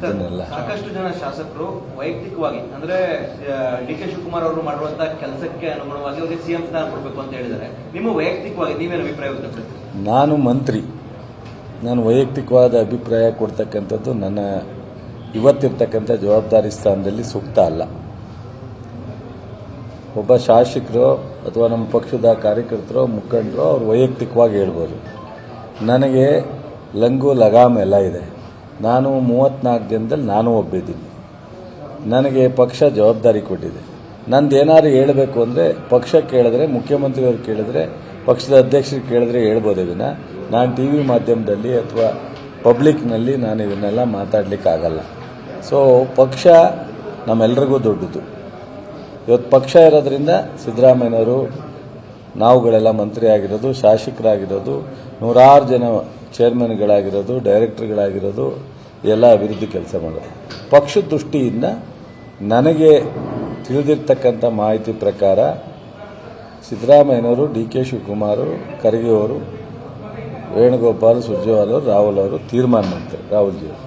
ಇದನ್ನೆಲ್ಲ. ಸಾಕಷ್ಟು ಜನ ಶಾಸಕರು ವೈಯಕ್ತಿಕವಾಗಿ ಅಂದ್ರೆ ಡಿ ಕೆ ಶಿವಕುಮಾರ್ ಅವರು ಮಾಡುವಂತ ಕೆಲಸಕ್ಕೆ ಅನುಗುಣವಾಗಿ ಅವರಿಗೆ ಸಿಎಂ ಸ್ಥಾನ ಕೊಡಬೇಕು ಅಂತ ಹೇಳಿದ್ದಾರೆ. ನಿಮ್ಮ ವೈಯಕ್ತಿಕವಾಗಿ ನೀವೇನು ಅಭಿಪ್ರಾಯ ವ್ಯಕ್ತಪಡಿಸ್ತೀರಿ? ನಾನು ಮಂತ್ರಿ. ನಾನು ವೈಯಕ್ತಿಕವಾದ ಅಭಿಪ್ರಾಯ ಕೊಡ್ತಕ್ಕಂಥದ್ದು ನನ್ನ ಇವತ್ತಿರ್ತಕ್ಕಂಥ ಜವಾಬ್ದಾರಿ ಸ್ಥಾನದಲ್ಲಿ ಸೂಕ್ತ ಅಲ್ಲ. ಒಬ್ಬ ಶಾಸಕರು ಅಥವಾ ನಮ್ಮ ಪಕ್ಷದ ಕಾರ್ಯಕರ್ತರು ಮುಖಂಡರು ಅವ್ರು ವೈಯಕ್ತಿಕವಾಗಿ ಹೇಳ್ಬೋದು. ನನಗೆ ಲಂಗು ಲಗಾಮ್ ಎಲ್ಲ ಇದೆ. ನಾನು ಮೂವತ್ತ್ನಾಲ್ಕು ದಿನದಲ್ಲಿ ನಾನು ಒಬ್ಬಿದ್ದೀನಿ. ನನಗೆ ಪಕ್ಷ ಜವಾಬ್ದಾರಿ ಕೊಟ್ಟಿದೆ. ನಂದು ಏನಾದ್ರು ಹೇಳಬೇಕು ಅಂದರೆ ಪಕ್ಷ ಕೇಳಿದ್ರೆ, ಮುಖ್ಯಮಂತ್ರಿಯವ್ರು ಕೇಳಿದ್ರೆ, ಪಕ್ಷದ ಅಧ್ಯಕ್ಷರು ಕೇಳಿದ್ರೆ ಹೇಳ್ಬೋದು ಇದನ್ನು. ನಾನು ಟಿ ವಿ ಮಾಧ್ಯಮದಲ್ಲಿ ಅಥವಾ ಪಬ್ಲಿಕ್ನಲ್ಲಿ ನಾನು ಇದನ್ನೆಲ್ಲ ಮಾತಾಡಲಿಕ್ಕಾಗಲ್ಲ. ಸೊ ಪಕ್ಷ ನಮ್ಮೆಲ್ರಿಗೂ ದೊಡ್ಡದು. ಇವತ್ತು ಪಕ್ಷ ಇರೋದ್ರಿಂದ ಸಿದ್ದರಾಮಯ್ಯನವರು, ನಾವುಗಳೆಲ್ಲ ಮಂತ್ರಿ ಆಗಿರೋದು ಶಾಸಕರಾಗಿರೋದು, ನೂರಾರು ಜನ ಚೇರ್ಮನ್ಗಳಾಗಿರೋದು ಡೈರೆಕ್ಟರ್ಗಳಾಗಿರೋದು ಎಲ್ಲ ಅಭಿವೃದ್ಧಿ ಕೆಲಸ ಮಾಡೋದು. ಪಕ್ಷ ದೃಷ್ಟಿಯಿಂದ ನನಗೆ ತಿಳಿದಿರ್ತಕ್ಕಂಥ ಮಾಹಿತಿ ಪ್ರಕಾರ ಸಿದ್ದರಾಮಯ್ಯನವರು, ಡಿ ಕೆ ಶಿವಕುಮಾರ್ ಖರ್ಗೆ ಅವರು ವೇಣುಗೋಪಾಲ್, ಸುರ್ಜೇವಾಲ್ ಅವರು, ರಾಹುಲ್ ಅವರು ತೀರ್ಮಾನ ಮಾಡ್ತಾರೆ, ರಾಹುಲ್ಜಿ ಅವರು.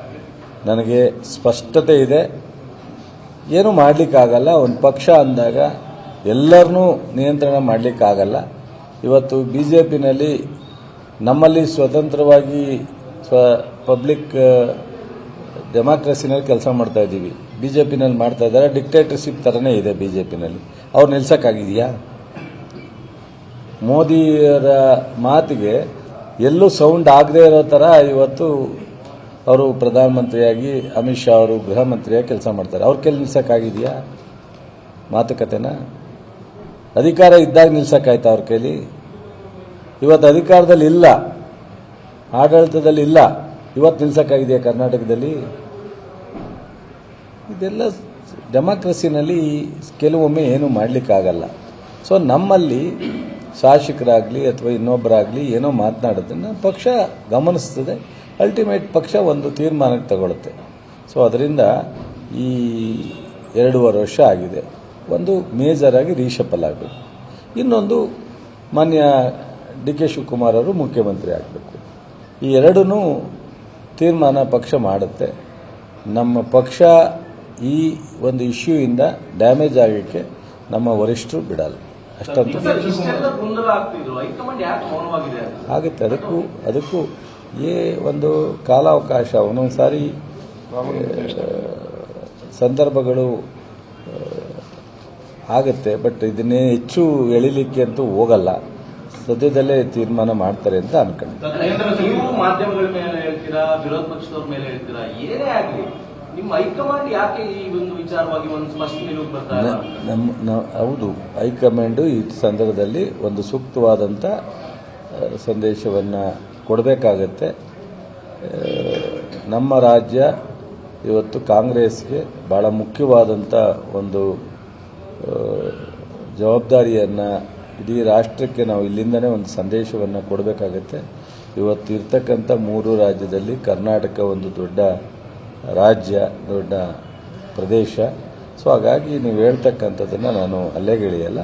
ನನಗೆ ಸ್ಪಷ್ಟತೆ ಇದೆ. ಏನು ಮಾಡಲಿಕ್ಕಾಗಲ್ಲ. ಒಂದು ಪಕ್ಷ ಅಂದಾಗ ಎಲ್ಲರನ್ನೂ ನಿಯಂತ್ರಣ ಮಾಡಲಿಕ್ಕಾಗಲ್ಲ. ಇವತ್ತು ಬಿ ಜೆ ಪಿನಲ್ಲಿ ನಮ್ಮಲ್ಲಿ ಸ್ವತಂತ್ರವಾಗಿ ಸ್ವ ಪಬ್ಲಿಕ್ ಡೆಮಾಕ್ರಸಿನಲ್ಲಿ ಕೆಲಸ ಮಾಡ್ತಾ ಇದ್ದೀವಿ. ಬಿ ಜೆ ಪಿನಲ್ಲಿ ಮಾಡ್ತಾ ಇದ್ದಾರೆ. ಡಿಕ್ಟೇಟರ್ಶಿಪ್ ಥರನೇ ಇದೆ ಬಿ ಜೆ ಪಿನಲ್ಲಿ ಅವ್ರು ನಿಲ್ಸೋಕ್ಕಾಗಿದೆಯಾ? ಮೋದಿಯವರ ಮಾತಿಗೆ ಎಲ್ಲೂ ಸೌಂಡ್ ಆಗದೇ ಇರೋ ಥರ ಇವತ್ತು ಅವರು ಪ್ರಧಾನಮಂತ್ರಿಯಾಗಿ ಅಮಿತ್ ಶಾ ಅವರು ಗೃಹ ಮಂತ್ರಿಯಾಗಿ ಕೆಲಸ ಮಾಡ್ತಾರೆ. ಅವ್ರ ಕೆಲ ನಿಲ್ಸೋಕ್ಕಾಗಿದೆಯಾ? ಮಾತುಕತೆನ? ಅಧಿಕಾರ ಇದ್ದಾಗ ನಿಲ್ಸೋಕ್ಕಾಯ್ತಾ ಅವ್ರ ಕೈಲಿ ಇವತ್ತು ಅಧಿಕಾರದಲ್ಲಿ ಇಲ್ಲ. ಆಡಳಿತದಲ್ಲಿ ಇಲ್ಲ. ಇವತ್ತು ನಿಲ್ಸೋಕ್ಕಾಗಿದೆಯಾ ಕರ್ನಾಟಕದಲ್ಲಿ? ಇದೆಲ್ಲ ಡೆಮಾಕ್ರಸಿನಲ್ಲಿ ಕೆಲವೊಮ್ಮೆ ಏನು ಮಾಡಲಿಕ್ಕಾಗಲ್ಲ. ಸೊ ನಮ್ಮಲ್ಲಿ ಶಾಸಕರಾಗಲಿ ಅಥವಾ ಇನ್ನೊಬ್ಬರಾಗಲಿ ಏನೋ ಮಾತನಾಡೋದನ್ನು ಪಕ್ಷ ಗಮನಿಸ್ತದೆ. ಅಲ್ಟಿಮೇಟ್ ಪಕ್ಷ ಒಂದು ತೀರ್ಮಾನಕ್ಕೆ ತಗೊಳುತ್ತೆ. ಸೊ ಅದರಿಂದ ಈ ಎರಡೂವರೆ ವರ್ಷ ಆಗಿದೆ. ಒಂದು ಮೇಜರ್ ಆಗಿ ರೀಶಫಲ್ ಆಗಬೇಕು. ಇನ್ನೊಂದು ಮಾನ್ಯ ಡಿ ಕೆ ಶಿವಕುಮಾರ್ ಅವರು ಮುಖ್ಯಮಂತ್ರಿ ಆಗಬೇಕು. ಈ ಎರಡೂ ತೀರ್ಮಾನ ಪಕ್ಷ ಮಾಡುತ್ತೆ. ನಮ್ಮ ಪಕ್ಷ ಈ ಒಂದು ಇಶ್ಯೂಯಿಂದ ಡ್ಯಾಮೇಜ್ ಆಗಲಿಕ್ಕೆ ನಮ್ಮ ವರಿಷ್ಠರು ಬಿಡಲ್ಲ. ಅಷ್ಟಂತೂ ಆಗುತ್ತೆ. ಅದಕ್ಕೂ ಅದಕ್ಕೂ ಏ ಒಂದು ಕಾಲಾವಕಾಶ ಒಂದೊಂದು ಸಾರಿ ಸಂದರ್ಭಗಳು ಆಗುತ್ತೆ. ಬಟ್ ಇದನ್ನೇ ಹೆಚ್ಚು ಎಳಿಲಿಕ್ಕೆ ಅಂತೂ ಹೋಗಲ್ಲ. ಸದ್ಯದಲ್ಲೇ ತೀರ್ಮಾನ ಮಾಡ್ತಾರೆ ಅಂತ ನಿಮ್ಮ ಹೌದು ಹೈಕಮಾಂಡು ಈ ಸಂದರ್ಭದಲ್ಲಿ ಒಂದು ಸೂಕ್ತವಾದಂಥ ಸಂದೇಶವನ್ನು ಕೊಡಬೇಕಾಗತ್ತೆ. ನಮ್ಮ ರಾಜ್ಯ ಇವತ್ತು ಕಾಂಗ್ರೆಸ್ಗೆ ಭಾಳ ಮುಖ್ಯವಾದಂಥ ಒಂದು ಜವಾಬ್ದಾರಿಯನ್ನು ಇಡೀ ರಾಷ್ಟ್ರಕ್ಕೆ ನಾವು ಇಲ್ಲಿಂದನೇ ಒಂದು ಸಂದೇಶವನ್ನು ಕೊಡಬೇಕಾಗತ್ತೆ. ಇವತ್ತು ಇರ್ತಕ್ಕಂಥ ಮೂರು ರಾಜ್ಯದಲ್ಲಿ ಕರ್ನಾಟಕ ಒಂದು ದೊಡ್ಡ ರಾಜ್ಯ, ದೊಡ್ಡ ಪ್ರದೇಶ. ಸೊ ಹಾಗಾಗಿ ನೀವು ಹೇಳ್ತಕ್ಕಂಥದ್ದನ್ನು ನಾನು ಅಲ್ಲೆಗೆಳೆಯಲ್ಲ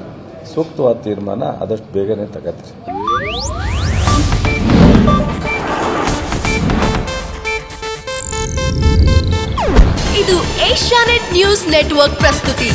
ಸೂಕ್ತವಾದ ತೀರ್ಮಾನ ಆದಷ್ಟು ಬೇಗನೆ ತಗೋತೀನಿ ಇದು ಏಷ್ಯಾನೆಟ್ ನ್ಯೂಸ್ ನೆಟ್ವರ್ಕ್ ಪ್ರಸ್ತುತಿ.